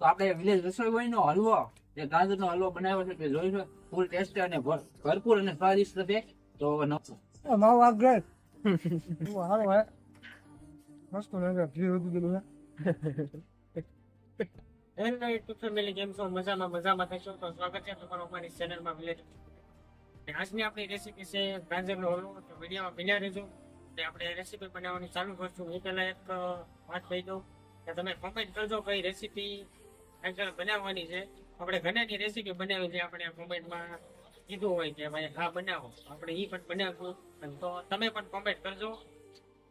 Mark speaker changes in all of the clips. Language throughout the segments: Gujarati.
Speaker 1: તો આપણે વિલેજ રસોઈ નો હલવો. જે ગાજરનો હલવો બનાવ્યો છે તે જોઈશું ફૂલ ટેસ્ટ અને ભરપૂર અને સ્વાદિષ્ટ છે. તો
Speaker 2: મારું આ ગ્રેટ હે. મસ્ત લાગે ઘી બધું પેલું હે.
Speaker 3: હેલો યુટ્યુબ ફેમિલી કેમ છો મજામાં મજામાં થશો તો સ્વાગત છે તમારું અમારી ચેનલમાં વિલેજ આજની આપણી રેસીપી છે ગાજરનો હલવો. તો વિડીયોમાં બન્યા રહેજો. આપણે રેસીપી બનાવવાની ચાલુ કરશું. એ પહેલાં એક વાત કહી દઉં કે તમે કોમેન્ટ કરજો કઈ રેસીપી ગાજર બનાવવાની છે. આપણે ઘણાની રેસીપી બનાવી છે, આપણે કોમેન્ટમાં કીધું હોય કે ભાઈ હા બનાવો. આપણે એ પણ બનાવવું તો તમે પણ કોમેન્ટ કરજો.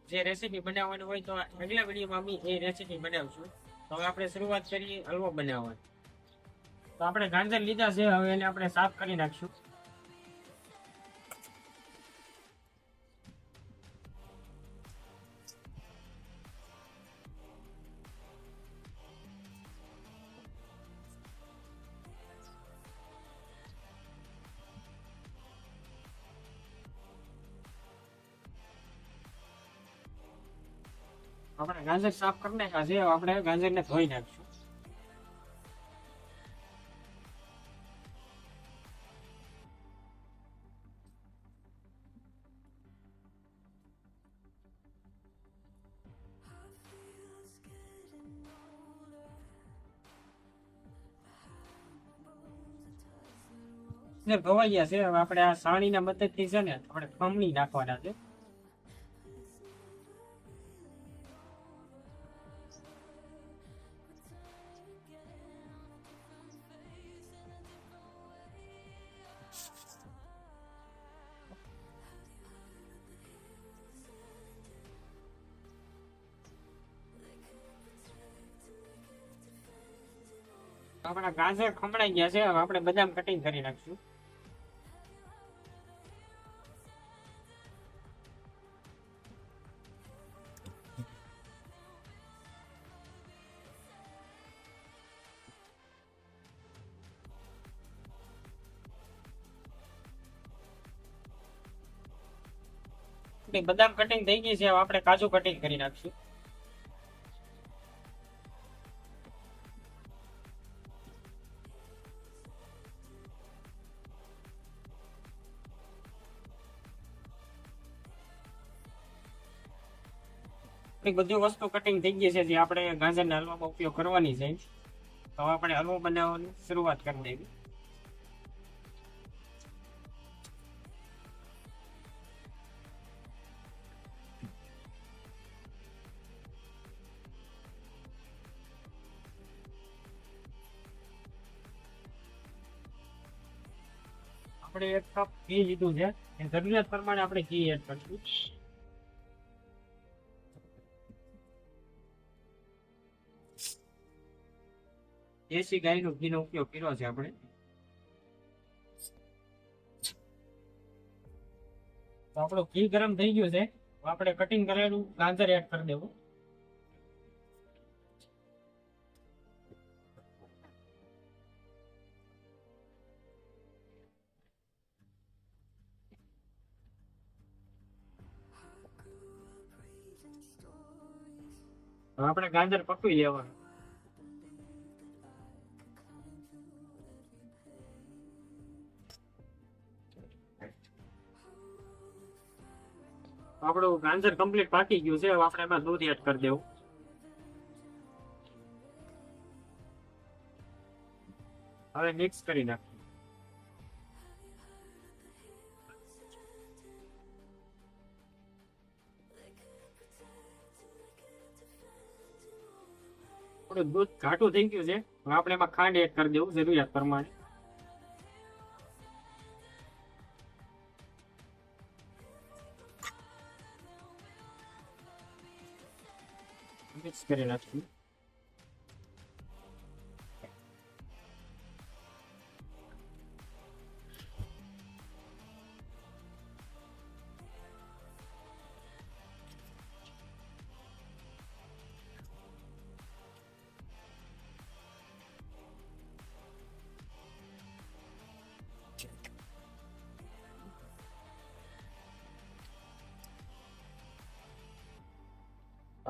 Speaker 3: જે રેસીપી બનાવવાની હોય તો આગલા વિડીયોમાં અમે એ રેસીપી બનાવશું. તો હવે આપણે શરૂઆત કરીએ, હલવો બનાવવાની. તો આપણે ગાંજર લીધા છે, હવે એને આપણે સાફ કરી નાખશું. આપણે ગાજર સાફ કરી નાખ્યા છે આપણે ગાજરને ધોઈ નાખશું. ધોવાઈ ગયા છે આપણે આ સાણીના મદદથી છે ને, આપણે ખમણી નાખવાના છે. આપણા ગાજર ખમણાઈ ગયા છે, હવે આપણે બદામ કટિંગ કરી નાખશું. બદામ કટિંગ થઈ ગઈ છે આપણે કાજુ કટિંગ કરી નાખશું. આપણી બધી વસ્તુ કટિંગ થઈ ગઈ છે જે આપણે ગાજરના હલવામાં ઉપયોગ કરવાની છે. તો આપણે હલવો બનાવવાની શરૂઆત કરી દેવી. આપણે એક કપ ઘી લીધું છે. જરૂરિયાત પ્રમાણે આપણે ઘી એડ કરીશું. દેશી ગાયનો ઘીનો ઉપયોગ કર્યો છે આપણે. તો આપણું ઘી ગરમ થઈ ગયું છે. આપણે કટિંગ કરેલું ગાજર એડ કરી દેવું. આપણે ગાજર પકવી લેવાનું. આપણું ગાંજર કમ્પ્લીટ પાકી ગયું છે, હવે આપણે એમાં દૂધ એડ કરી દેવું? હવે મિક્સ કરી નાખીએ. થોડું દૂધ ઘાટું થઈ ગયું છે આપણે એમાં ખાંડ એડ કરી દેવું, જરૂરિયાત પ્રમાણે. મિક્સ કરી નાખીએ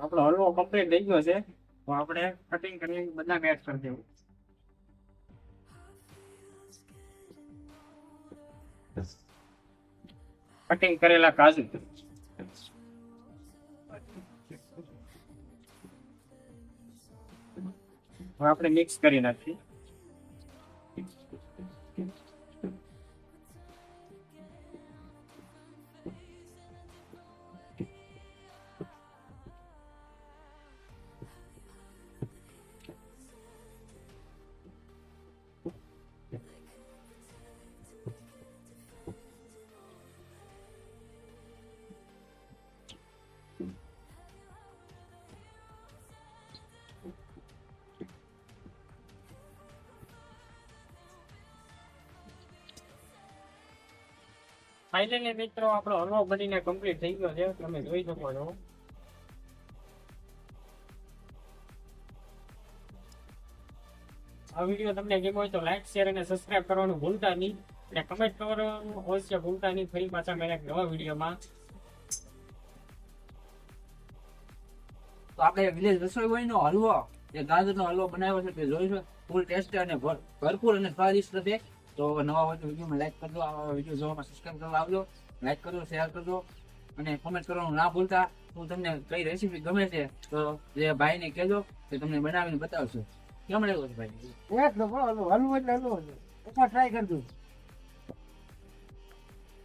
Speaker 3: આપણો હલવો કમ્પ્લીટ થઈ ગયો છે. તો આપણે કટિંગ કરીને બધા એડ કરી દેવું. કટિંગ કરેલા કાજુ. આપણે મિક્સ કરી નાખીએ. ફાઇનલી મિત્રો, આપણો હલવો બનીને કમ્પ્લીટ થઈ ગયો છે. તમે જોઈ શકો છો. આ વીડિયો તમને ગમ્યો હોય તો લાઈક શેર અને સબસ્ક્રાઇબ કરવાનું ભૂલતા નહીં. અને કમેન્ટ કરવાનું અવશ્ય ભૂલતા નહીં. ફરી પાછા મેં એક નવા વિડીયોમાં.
Speaker 1: તો આપણે વિલેજ રસોઈનો હલવો, જે ગાજરનો હલવો બનાવ્યો છે, તે જોઈશું ફૂલ ટેસ્ટ અને ભરપૂર અને સ્વાદિષ્ટ છે. તો નવા હોય તો વિડીયોમાં લાઈક કરજો આવા વીડિયો જોવામાં સબસ્ક્રાઈબ કરવા આવજો લાઈક કરજો શેર કરજો અને કોમેન્ટ કરવાનું ના ભૂલતા. હું તમને કઈ રેસીપી ગમે છે તો જે ભાઈને કહેજો કે તમને બનાવીને બતાવશું. કેમ લાગ્યો છે ભાઈ
Speaker 2: એક હલવો એટલે હલવો ટ્રાય કરજો.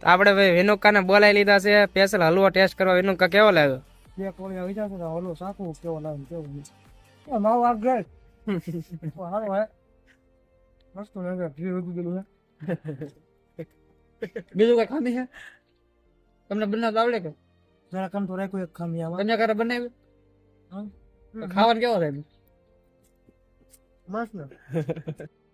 Speaker 4: તો આપણે ભાઈ વિનુકાને બોલાવી લીધા છે સ્પેશિયલ હલવો ટેસ્ટ કરવા. વિનુકા કેવો લાગ્યો?
Speaker 2: બે કોળિયા વિચારશે તો હલવો સાકું કેવો લાગે કેવું માવો આ ગેસ હાલો હે. મસ્ત લાગે ઘી વધુ દીધું છે.
Speaker 1: બીજું કઈ ખામી છે? તમને બનાવતા આવડે કે?
Speaker 2: જરા કામ તો રાખ્યું એક ખામી આમાં.
Speaker 1: તમને ઘરે બનાવ્યું. ખાવાનું કેવો થાય?
Speaker 2: મસ્ત ને.